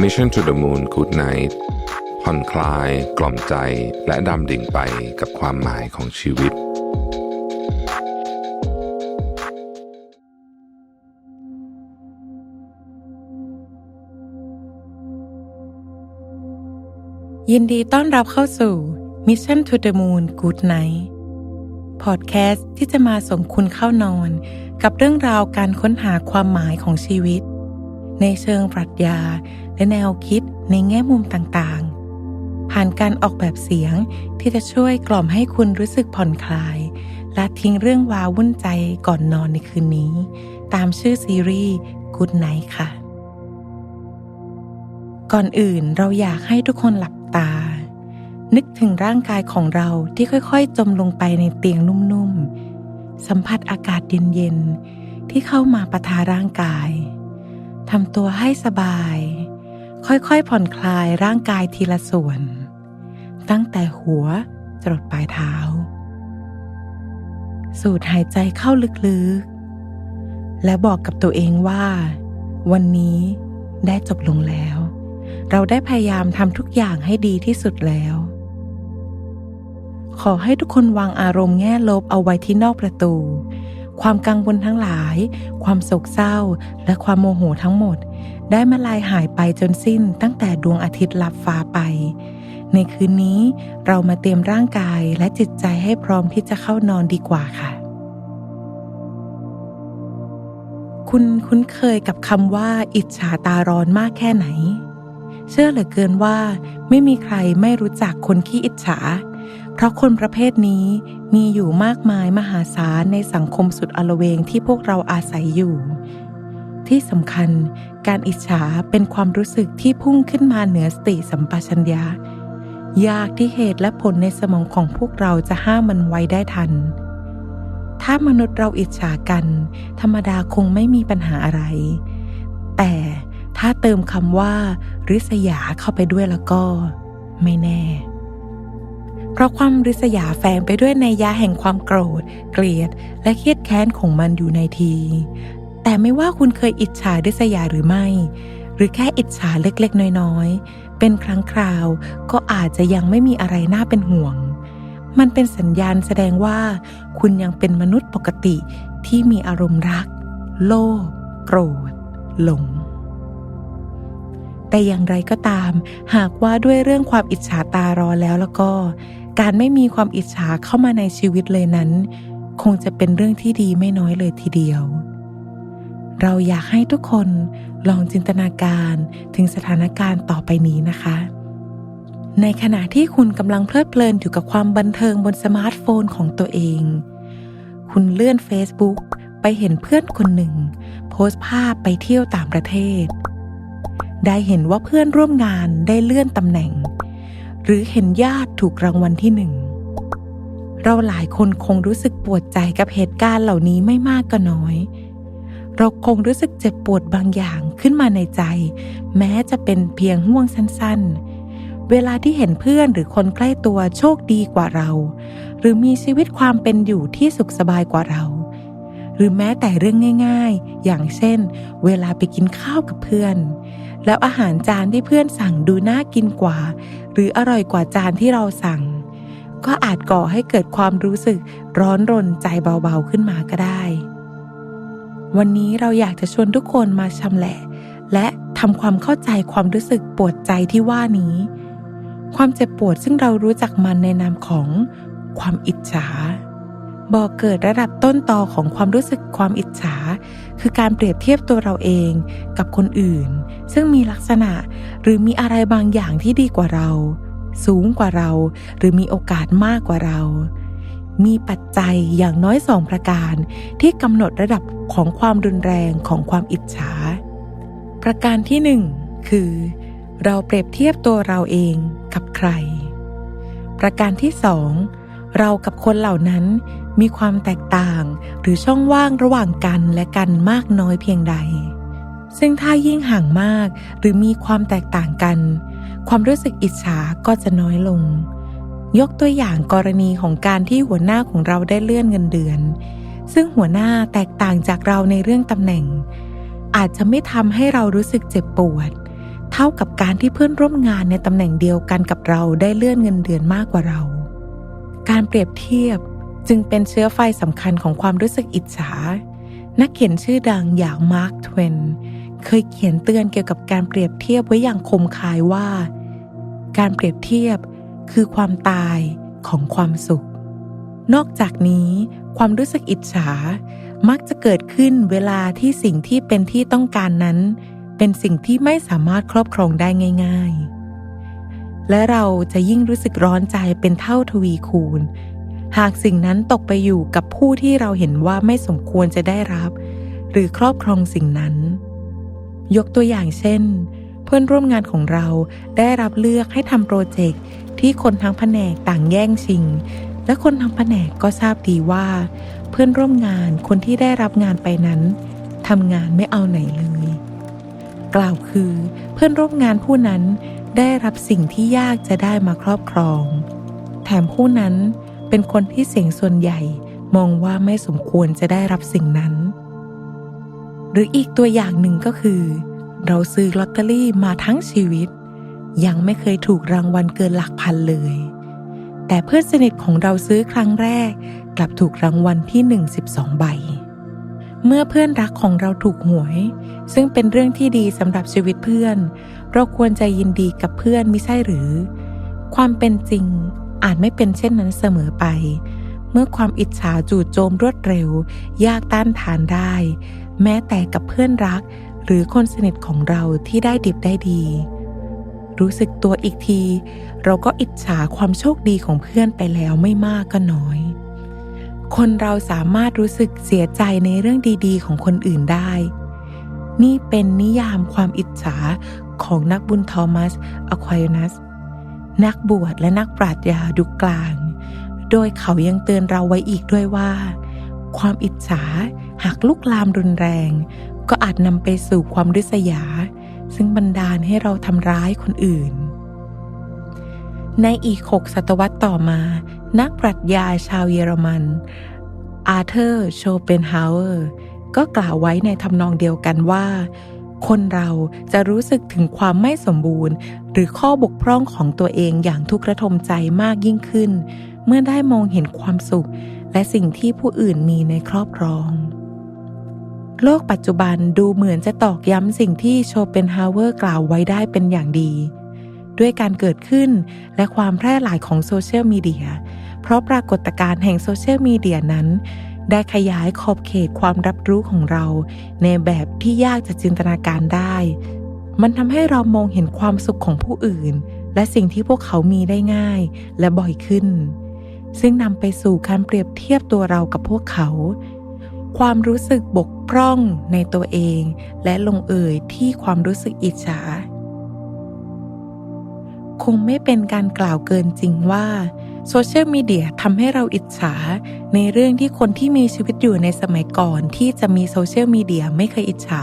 Mission to the Moon Good Night ผ่อนคลาย กล่อมใจและดำดิ่งไปกับความหมายของชีวิต ยินดีต้อนรับเข้าสู่ Mission to the Moon Good Night พอดแคสต์ที่จะมาส่งคุณเข้านอน กับเรื่องราวการค้นหาความหมายของชีวิต ในเชิงปรัชญา และแนวคิดในแง่มุมต่างๆ ผ่านการออกแบบเสียงที่จะช่วยกล่อมให้คุณรู้สึกผ่อนคลาย และทิ้งเรื่องวาวุ่นใจก่อนนอนในคืนนี้ ตามชื่อซีรีส์ Good Night ค่ะ ก่อนอื่นเราอยากให้ทุกคนหลับตา นึกถึงร่างกายของเราที่ค่อยๆ จมลงไปในเตียงนุ่มๆ สัมผัสอากาศเย็นๆ ที่เข้ามาประทาร่างกาย ทำตัวให้สบาย ค่อยๆผ่อนคลายร่างกายทีละส่วน ตั้งแต่หัวจรดปลายเท้า สูดหายใจเข้าลึกๆ และบอกกับตัวเองว่า วันนี้ได้จบลงแล้ว เราได้พยายามทำทุกอย่างให้ดีที่สุดแล้ว ขอให้ทุกคนวางอารมณ์แง่ลบเอาไว้ที่นอกประตู ความกังวลทั้งหลาย ความโศกเศร้า และความโมโหทั้งหมด ได้มาลายหายไปจนสิ้นตั้งแต่ดวงอาทิตย์ลับฟ้าไป ในคืนนี้เรามาเตรียมร่างกายและจิตใจให้พร้อมที่จะเข้านอนดีกว่าค่ะ คุณคุ้นเคยกับคำว่า อิจฉาตาร้อนมากแค่ไหน เชื่อเหลือเกินว่า ไม่มีใครไม่รู้จักคนขี้อิจฉา เพราะคนประเภทนี้มีอยู่มากมายมหาศาลในสังคมสุดอลเวงที่พวกเราอาศัยอยู่ ที่สำคัญการอิจฉาเป็นความรู้สึกที่พุ่งขึ้นมาเหนือสติสัมปชัญญะ ยากที่เหตุและผลในสมองของพวกเราจะห้ามมันไว้ได้ทัน ถ้ามนุษย์เราอิจฉากัน ธรรมดาคงไม่มีปัญหาอะไร แต่ถ้าเติมคำว่า ริษยาเข้าไปด้วยแล้วก็ ไม่แน่ เพราะความริษยาแฝงไปด้วยในยยะแห่งความโกรธ เกลียด และเครียดแค้นของมันอยู่ในที แต่ไม่ว่าคุณเคยอิจฉาริษยาหรือไม่ หรือแค่อิจฉาเล็กๆ น้อยๆ เป็นครั้งคราวก็อาจจะยังไม่มีอะไรน่าเป็นห่วง มันเป็นสัญญาณแสดงว่า คุณยังเป็นมนุษย์ปกติที่มีอารมณ์รัก โลภโกรธ หลงแต่อย่างไรก็ตาม หากว่าด้วยเรื่องความอิจฉาตารอแล้วแล้วก็ การไม่มีความอิจฉาเข้ามาในชีวิตเลยนั้น คงจะเป็นเรื่องที่ดีไม่น้อยเลยทีเดียว เราอยากให้ทุกคนลองจินตนาการถึงสถานการณ์ต่อไปนี้นะคะ ในขณะที่คุณกำลังเพลิดเพลินอยู่กับความบันเทิงบนสมาร์ทโฟนของตัวเอง คุณเลื่อน Facebook ไปเห็นเพื่อนคนหนึ่ง โพสต์ภาพไปเที่ยวต่างประเทศ ได้เห็นว่าเพื่อนร่วมงานได้เลื่อนตำแหน่ง หรือเห็นญาติถูกรางวัลที่หนึ่ง เราหลายคนคงรู้สึกปวดใจกับเหตุการณ์เหล่านี้ไม่มากก็น้อย เราคงรู้สึกเจ็บปวดบางอย่างขึ้นมาในใจ แม้จะเป็นเพียงห่วงสั้นๆ เวลาที่เห็นเพื่อนหรือคนใกล้ตัวโชคดีกว่าเรา หรือมีชีวิตความเป็นอยู่ที่สุขสบายกว่าเรา หรือแม้แต่เรื่องง่าย ๆ อย่างเช่น เวลาไปกินข้าวกับเพื่อนแล้วอาหารจานที่เพื่อนสั่งดูน่ากินกว่า หรืออร่อยกว่าจานที่เราสั่ง ก็อาจก่อให้เกิดความรู้สึกร้อนรนใจเบาๆขึ้นมาก็ได้ วันนี้เราอยากจะชวนทุกคนมาชำแหละ และทำความเข้าใจความรู้สึกปวดใจที่ว่านี้ ความเจ็บปวดซึ่งเรารู้จักมันในนามของความอิจฉา บอกเกิดระดับต้นตอของความรู้สึกความอิจฉา คือการเปรียบเทียบตัวเราเองกับคนอื่น ซึ่งมีลักษณะหรือมีอะไรบางอย่างที่ดีกว่าเรา สูงกว่าเรา หรือมีโอกาสมากกว่าเรา มีปัจจัยอย่างน้อยสองประการ ที่กำหนดระดับของความรุนแรงของความอิจฉา ประการที่หนึ่งคือ เราเปรียบเทียบตัวเราเองกับใคร ประการที่สองเรากับคนเหล่านั้น มีความแตกต่างหรือช่องว่างระหว่างกันและกันมากน้อยเพียงใด ซึ่งถ้ายิ่งห่างมากหรือมีความแตกต่างกัน ความรู้สึกอิจฉาก็จะน้อยลง ยกตัวอย่างกรณีของการที่หัวหน้าของเราได้เลื่อนเงินเดือน ซึ่งหัวหน้าแตกต่างจากเราในเรื่องตำแหน่ง อาจจะไม่ทำให้เรารู้สึกเจ็บปวด เท่ากับการที่เพื่อนร่วมงานในตำแหน่งเดียวกันกับเราได้เลื่อนเงินเดือนมากกว่าเรา การเปรียบเทียบ จึงเป็นเชื้อไฟสำคัญของความรู้สึกอิจฉา นักเขียนชื่อดังอย่างมาร์คทเวนเคยเขียนเตือนเกี่ยวกับการเปรียบเทียบไว้อย่างคมคายว่า การเปรียบเทียบคือความตายของความสุข นอกจากนี้ ความรู้สึกอิจฉา มักจะเกิดขึ้นเวลาที่สิ่งที่เป็นที่ต้องการนั้น เป็นสิ่งที่ไม่สามารถครอบครองได้ง่าย ๆ และเราจะยิ่งรู้สึกร้อนใจเป็นเท่าทวีคูณ หากสิ่งนั้นตกไปอยู่กับผู้ที่เราเห็นว่าไม่สมควรจะได้รับ หรือครอบครองสิ่งนั้น ยกตัวอย่างเช่น เพื่อนร่วมงานของเราได้รับเลือกให้ทำโปรเจกต์ที่คนทั้งแผนกต่างแย่งชิง และคนทั้งแผนกก็ทราบดีว่า เพื่อนร่วมงานคนที่ได้รับงานไปนั้นทำงานไม่เอาไหนเลย กล่าวคือเพื่อนร่วมงานผู้นั้นได้รับสิ่งที่ยากจะได้มาครอบครอง แถมผู้นั้น เป็นคนที่เสียงส่วนใหญ่มองว่าไม่สมควรจะได้รับสิ่งนั้น หรืออีกตัวอย่างหนึ่งก็คือ เราซื้อลอตเตอรี่มาทั้งชีวิต ยังไม่เคยถูกรางวัลเกินหลักพันเลย แต่เพื่อนสนิทของเราซื้อครั้งแรก กลับถูกรางวัลที่หนึ่งสิบสองใบเมื่อเพื่อนรักของเราถูกหวย ซึ่งเป็นเรื่องที่ดีสำหรับชีวิตเพื่อน เราควรใจยินดีกับเพื่อนไม่ใช่หรือ ความเป็นจริง อาจไม่เป็นเช่นนั้นเสมอไป เมื่อความอิจฉาจู่โจมรวดเร็ว ยากต้านทานได้ แม้แต่กับเพื่อนรัก หรือคนสนิทของเราที่ได้ดิบได้ดี รู้สึกตัวอีกที เราก็อิจฉาความโชคดีของเพื่อนไปแล้วไม่มากก็น้อย คนเราสามารถรู้สึกเสียใจในเรื่องดีๆ ของคนอื่นได้ นี่เป็นนิยามความอิจฉาของนักบุญทอมัสอควายนัส นักบวชและนักปราชญาดุกลาง โดยเขายังเตือนเราไว้อีกด้วยว่า ความอิจฉาหากลุกลามรุนแรง ก็อาจนำไปสู่ความริษยา ซึ่งบันดาลให้เราทำร้ายคนอื่น ในอีกหกศตวรรษต่อมา นักปรัชญาชาวเยอรมัน อาเธอร์ โชเปนฮาวเวอร์ ก็กล่าวไว้ในทำนองเดียวกันว่า คนเราจะรู้สึกถึงความไม่สมบูรณ์ หรือข้อบกพร่องของตัวเองอย่างทุกข์ระทมใจมากยิ่งขึ้น เมื่อได้มองเห็นความสุข และสิ่งที่ผู้อื่นมีในครอบครอง โลกปัจจุบันดูเหมือนจะตอกย้ำสิ่งที่โชเปนฮาวเวอร์กล่าวไว้ได้เป็นอย่างดี ด้วยการเกิดขึ้นและความแพร่หลายของโซเชียลมีเดียเพราะปรากฏการณ์แห่งโซเชียลมีเดียนั้น ได้ขยายขอบเขตความรับรู้ของเรา ในแบบที่ยากจะจินตนาการได้ มันทำให้เรามองเห็นความสุขของผู้อื่น และสิ่งที่พวกเขามีได้ง่ายและบ่อยขึ้น ซึ่งนำไปสู่การเปรียบเทียบตัวเรากับพวกเขา ความรู้สึกบกพร่องในตัวเอง และลงเอยที่ความรู้สึกอิจฉาคงไม่เป็นการกล่าวเกินจริงว่า โซเชียลมีเดียทำให้เราอิจฉา ในเรื่องที่คนที่มีชีวิตอยู่ในสมัยก่อนที่จะมีโซเชียลมีเดียไม่เคยอิจฉา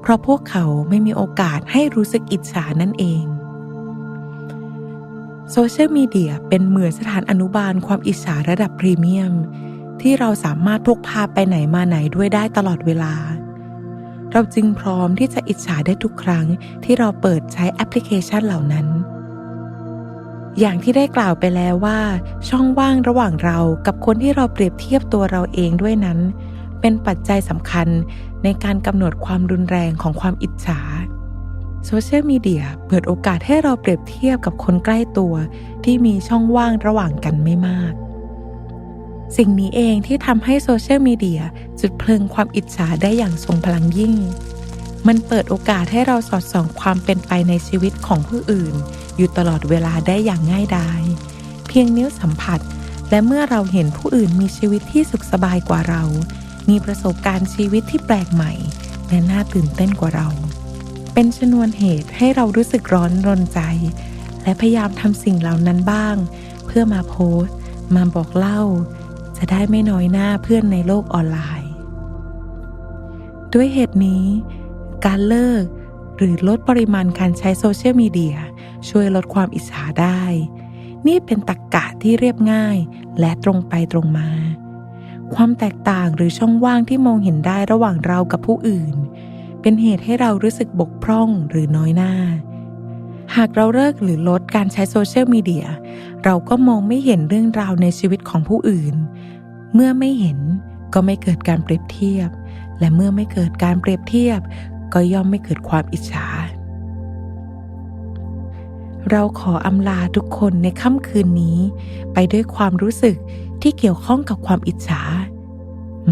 เพราะพวกเขาไม่มีโอกาสให้รู้สึกอิจฉานั่นเองโซเชียลมีเดียเป็นเหมือนสถานอนุบาลความอิจฉาระดับพรีเมียม ที่เราสามารถพกพาไปไหนมาไหนด้วยได้ตลอดเวลา เราจึงพร้อมที่จะอิจฉาได้ทุกครั้งที่เราเปิดใช้แอปพลิเคชันเหล่านั้น อย่างที่ได้กล่าวไปแล้วว่า ช่องว่างระหว่างเรากับคนที่เราเปรียบเทียบตัวเราเองด้วยนั้น เป็นปัจจัยสำคัญในการกำหนดความรุนแรงของความอิจฉาโซเชียลมีเดียเปิดโอกาสให้เราเปรียบเทียบกับคนใกล้ตัว ที่มีช่องว่างระหว่างกันไม่มาก สิ่งนี้เองที่ทำให้โซเชียลมีเดียจุดเพลิงความอิจฉาได้อย่างทรงพลังยิ่ง มันเปิดโอกาสให้เราสอดส่องความเป็นไปในชีวิตของผู้อื่น อยู่ตลอดเวลาได้อย่างง่ายดาย เพียงนิ้วสัมผัส และเมื่อเราเห็นผู้อื่นมีชีวิตที่สุขสบายกว่าเรา มีประสบการณ์ชีวิตที่แปลกใหม่ และน่าตื่นเต้นกว่าเรา เป็นชนวนเหตุให้เรารู้สึกร้อนรนใจ และพยายามทำสิ่งเหล่านั้นบ้าง เพื่อมาโพสต์ มาบอกเล่า จะได้ไม่น้อยหน้าเพื่อนในโลกออนไลน์ ด้วยเหตุนี้ การเลิก หรือลดปริมาณการใช้โซเชียลมีเดียช่วยลดความอิจฉาได้ นี่เป็นตรกกะที่เรียบง่าย และตรงไปตรงมา ความแตกต่างหรือช่องว่างที่มองเห็นได้ระหว่างเรากับผู้อื่น เป็นเหตุให้เรารู้สึกบกพร่องหรือน้อยหน้า หากเราเลิกหรือลดการใช้โซเชียลมีเดียเราก็มองไม่เห็นเรื่องราวในชีวิตของผู้อื่น เมื่อไม่เห็นก็ไม่เกิดการเปรียบเทียบ และเมื่อไม่เกิดการเปรียบเทียบ ก็ย่อมไม่เกิดความอิจฉา เราขออำลาทุกคนในค่ำคืนนี้ ไปด้วยความรู้สึกที่เกี่ยวข้องกับความอิจฉา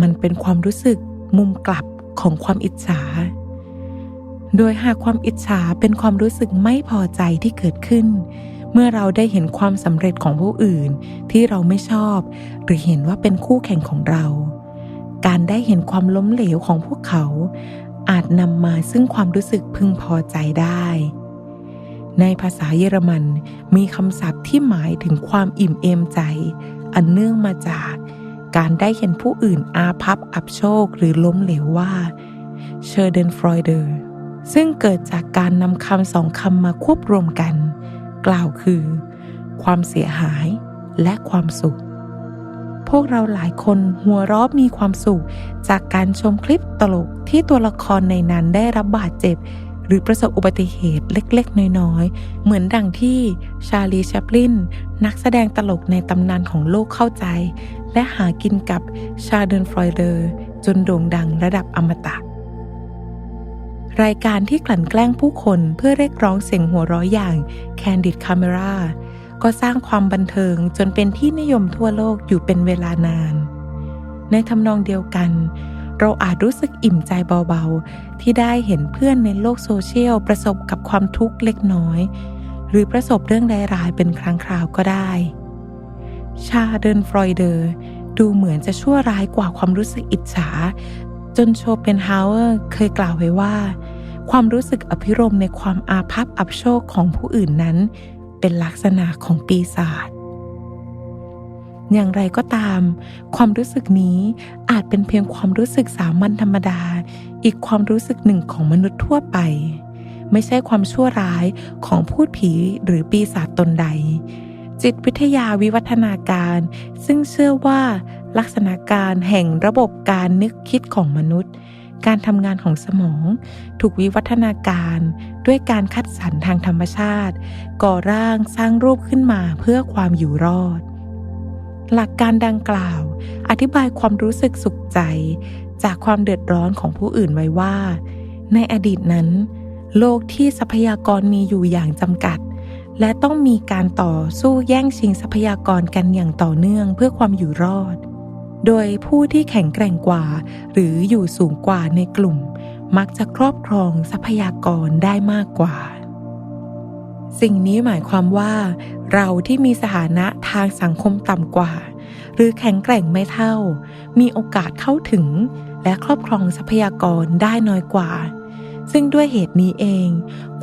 มันเป็นความรู้สึกมุมกลับของความอิจฉา โดยหากความอิจฉาเป็นความรู้สึกไม่พอใจที่เกิดขึ้น เมื่อเราได้เห็นความสำเร็จของผู้อื่นที่เราไม่ชอบ หรือเห็นว่าเป็นคู่แข่งของเราการได้เห็นความล้มเหลวของพวกเขา อาจนำมาซึ่งความรู้สึกพึงพอใจได้ ในภาษาเยอรมันมีคำศัพท์ที่หมายถึงความอิ่มเอมใจ อันเนื่องมาจากการได้เห็นผู้อื่นอาภัพอับโชคหรือล้มเหลวว่าเชอร์เดนฟรอยเดอร์ซึ่งเกิดจากการนำคำสองคำมาควบรวมกัน กล่าวคือ ความเสียหายและความสุข พวกเราหลายคนหัวเราะมีความสุข จากการชมคลิปตลกที่ตัวละครในนั้นได้รับบาดเจ็บ หรือประสบอุบัติเหตุเล็กๆ น้อยๆ เหมือนดังที่ชาลีแชปลินนักแสดงตลกในตำนานของโลกเข้าใจ และหากินกับชาเดนฟรอยเดอร์จนโด่งดังระดับอมตะรายการที่กลั่นแกล้งผู้คนเพื่อเรียกร้องเสียงหัวเราะอย่าง Candid Camera ก็สร้างความบันเทิงจนเป็นที่นิยมทั่วโลกอยู่เป็นเวลานาน ในทำนองเดียวกัน เราอาจรู้สึกอิ่มใจเบาๆ ที่ได้เห็นเพื่อนในโลกโซเชียลประสบกับความทุกข์เล็กน้อย หรือประสบเรื่องร้ายๆเป็นครั้งคราวก็ได้ ชาเดินฟรอยเดอร์ดูเหมือนจะชั่วร้ายกว่าความรู้สึกอิจฉา จนโชเปนฮาวเออร์เคยกล่าวไว้ว่า ความรู้สึกอภิรมในความอาภัพอับโชคของผู้อื่นนั้น เป็นลักษณะของปีศาจอย่างไรก็ตาม ความรู้สึกนี้อาจเป็นเพียงความรู้สึกสามัญธรรมดา อีกความรู้สึกหนึ่งของมนุษย์ทั่วไป ไม่ใช่ความชั่วร้ายของพูดผีหรือปีศาจตนใด จิตวิทยาวิวัฒนาการ ซึ่งเชื่อว่าลักษณะการแห่งระบบการนึกคิดของมนุษย์ การทำงานของสมอง ถูกวิวัฒนาการด้วยการคัดสรรทางธรรมชาติ ก่อร่างสร้างรูปขึ้นมาเพื่อความอยู่รอด หลักการดังกล่าว อธิบายความรู้สึกสุขใจ จากความเดือดร้อนของผู้อื่นไว้ว่า ในอดีตนั้น โลกที่ทรัพยากรมีอยู่อย่างจำกัด และต้องมีการต่อสู้แย่งชิงทรัพยากรกันอย่างต่อเนื่องเพื่อความอยู่รอด โดยผู้ที่แข็งแกร่งกว่า หรืออยู่สูงกว่าในกลุ่ม มักจะครอบครองทรัพยากรได้มากกว่า สิ่งนี้หมายความว่า เราที่มีสถานะทางสังคมต่ำกว่า หรือแข็งแกร่งไม่เท่า มีโอกาสเข้าถึง และครอบครองทรัพยากรได้น้อยกว่า ซึ่งด้วยเหตุนี้เอง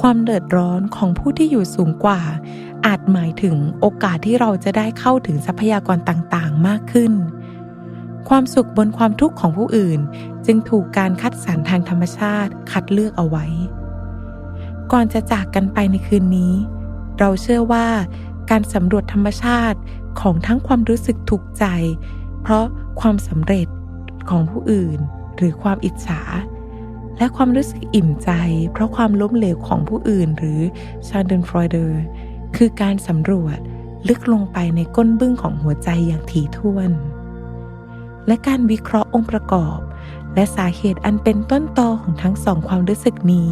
ความเดือดร้อนของผู้ที่อยู่สูงกว่าอาจหมายถึงโอกาสที่เราจะได้เข้าถึงทรัพยากรต่างๆ มากขึ้น ความสุขบนความทุกข์ของผู้อื่น จึงถูกการคัดสรรทางธรรมชาติคัดเลือกเอาไว้ ก่อนจะจากกันไปในคืนนี้ เราเชื่อว่าการสำรวจธรรมชาติของทั้งความรู้สึกถูกใจ เพราะความสำเร็จของผู้อื่น หรือความอิจฉา และความรู้สึกอิ่มใจ เพราะความล้มเหลวของผู้อื่น หรือชาเดนฟรอยเดอร์คือการสำรวจลึกลงไปในก้นบึ้งของหัวใจอย่างถี่ถ้วน และการวิเคราะห์องค์ประกอบ และสาเหตุอันเป็นต้นตอของทั้งสองความรู้สึกนี้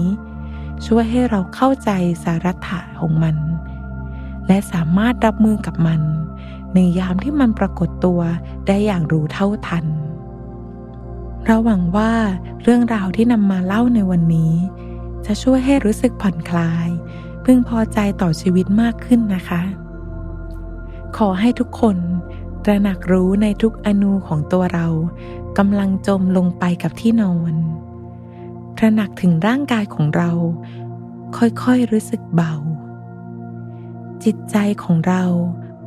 ช่วยให้เราเข้าใจสาระถะของมัน และสามารถรับมือกับมัน ในยามที่มันปรากฏตัวได้อย่างรู้เท่าทันเราหวังว่าเรื่องราวที่นำมาเล่าในวันนี้ จะช่วยให้รู้สึกผ่อนคลาย พึงพอใจต่อชีวิตมากขึ้นนะคะ ขอให้ทุกคน ตระหนักรู้ในทุกอนูของตัวเรากำลังจมลงไปกับที่นอน ตระหนักถึงร่างกายของเรา ค่อยๆรู้สึกเบา จิตใจของเรา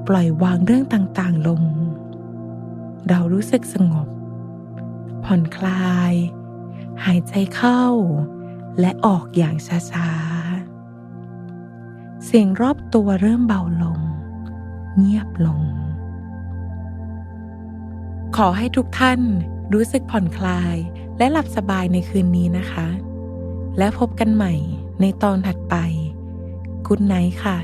ปล่อยวางเรื่องต่างๆลง เรารู้สึกสงบ ผ่อนคลาย หายใจเข้า และออกอย่างช้าๆ เสียงรอบตัวเริ่มเบาลง เงียบลง ขอให้ทุกท่านรู้สึกผ่อนคลายและหลับสบายในคืนนี้นะคะ และพบกันใหม่ในตอนถัดไปกุ d ไนท์ค่ะ